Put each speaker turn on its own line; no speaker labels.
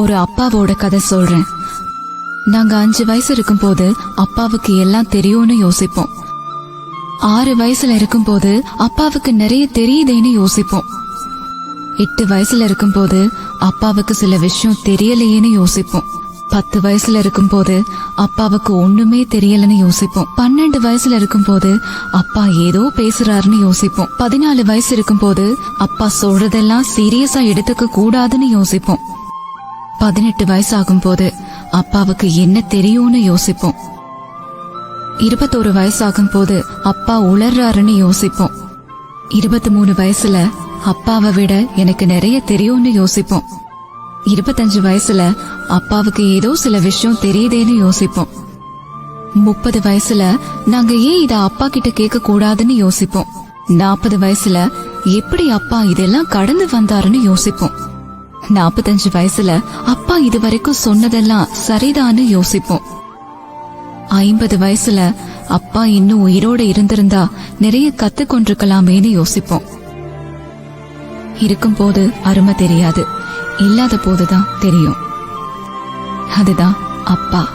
ஒரு அப்பாவோட கதை சொல்றேன். நாங்க அஞ்சு வயசு இருக்கும்போது அப்பாவுக்கு எல்லாம் தெரியும்னு யோசிப்போம். ஆறு வயசுல இருக்கும்போது அப்பாவுக்கு நிறைய தெரியுதேன்னு யோசிப்போம். எட்டு வயசுல இருக்கும்போது அப்பாவுக்கு சில விஷயம் தெரியலையேன்னு யோசிப்போம். பத்து வயசுல இருக்கும்போது அப்பாவுக்கு ஒண்ணுமே தெரியலன்னு யோசிப்போம். பன்னெண்டு வயசுல இருக்கும்போது அப்பா ஏதோ பேசுறாருன்னு யோசிப்போம். பதினாலு வயசு இருக்கும்போது அப்பா சொல்றதெல்லாம் சீரியஸா எடுத்துக்க கூடாதுன்னு யோசிப்போம். பதினெட்டு வயசாகும் போது அப்பாவுக்கு என்ன தெரியும்னு யோசிப்போம். இருபத்தோரு வயசாகும் போது அப்பா உளர்றாருன்னு யோசிப்போம். இருபத்தி மூணு வயசுல அப்பாவை விட எனக்கு நிறைய தெரியும்னு யோசிப்போம். இருபத்தஞ்சு வயசுல அப்பாவுக்கு ஏதோ சில விஷயம் தெரியுதேன்னு யோசிப்போம். முப்பது வயசுல நாங்க ஏன் இத அப்பா கிட்ட கேட்க கூடாதுன்னு யோசிப்போம். நாற்பது வயசுல எப்படி அப்பா இதெல்லாம் கடந்து வந்தாருன்னு யோசிப்போம். நாற்பத்தஞ்சு வயசுல அப்பா இது வரைக்கும் சொன்னதெல்லாம் சரிதான்னு யோசிப்போம். ஐம்பது வயசுல அப்பா இன்னும் உயிரோட இருந்திருந்தா நிறைய கத்து கொண்டிருக்கலாமேன்னு யோசிப்போம். இருக்கும் போது அருமை தெரியாது. இல்லாத போதுதான் தெரியும். அதுதான் அப்பா.